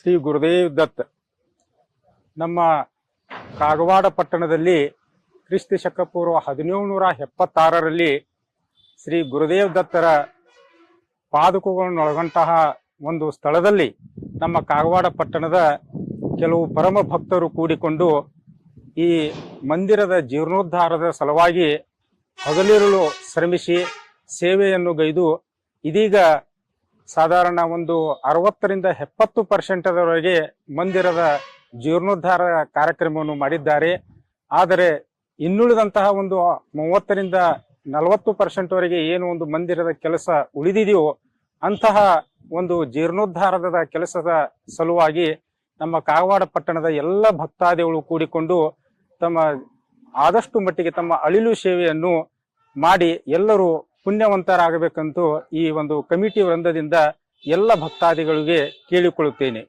ಶ್ರೀ ಗುರುದೇವ್ ದತ್ ನಮ್ಮ ಕಾಗವಾಡ ಪಟ್ಟಣದಲ್ಲಿ ಕ್ರಿಸ್ತ ಶಕ ಪೂರ್ವ ಹದಿನೇಳುನೂರ ಎಪ್ಪತ್ತಾರರಲ್ಲಿ ಶ್ರೀ ಗುರುದೇವ್ ದತ್ತರ ಪಾದುಕಗಳನ್ನೊಳಗೊಂತಹ ಒಂದು ಸ್ಥಳದಲ್ಲಿ ನಮ್ಮ ಕಾಗವಾಡ ಪಟ್ಟಣದ ಕೆಲವು ಪರಮ ಭಕ್ತರು ಕೂಡಿಕೊಂಡು ಈ ಮಂದಿರದ ಜೀರ್ಣೋದ್ಧಾರದ ಸಲುವಾಗಿ ಹಗಲಿರುಳು ಶ್ರಮಿಸಿ ಸೇವೆಯನ್ನು ಗೈದು ಇದೀಗ ಸಾಧಾರಣ ಒಂದು ಅರವತ್ತರಿಂದ ಎಪ್ಪತ್ತು ಪರ್ಸೆಂಟದವರೆಗೆ ಮಂದಿರದ ಜೀರ್ಣೋದ್ಧಾರ ಕಾರ್ಯಕ್ರಮವನ್ನು ಮಾಡಿದ್ದಾರೆ. ಆದರೆ ಇನ್ನುಳಿದಂತಹ ಒಂದು ಮೂವತ್ತರಿಂದ ನಲವತ್ತು ಪರ್ಸೆಂಟ್ವರೆಗೆ ಏನು ಒಂದು ಮಂದಿರದ ಕೆಲಸ ಉಳಿದಿದೆಯೋ ಅಂತಹ ಒಂದು ಜೀರ್ಣೋದ್ಧಾರದ ಕೆಲಸದ ಸಲುವಾಗಿ ನಮ್ಮ ಕಾಗವಾಡ ಪಟ್ಟಣದ ಎಲ್ಲ ಭಕ್ತಾದಿಗಳು ಕೂಡಿಕೊಂಡು ತಮ್ಮ ಆದಷ್ಟು ಮಟ್ಟಿಗೆ ತಮ್ಮ ಅಳಿಲು ಸೇವೆಯನ್ನು ಮಾಡಿ ಎಲ್ಲರೂ ಪುಣ್ಯವಂತರಾಗಬೇಕಂತೂ ಈ ಒಂದು ಕಮಿಟಿ ವೃಂದದಿಂದ ಎಲ್ಲ ಭಕ್ತಾದಿಗಳಿಗೆ ಕೇಳಿಕೊಳ್ಳುತ್ತೇನೆ.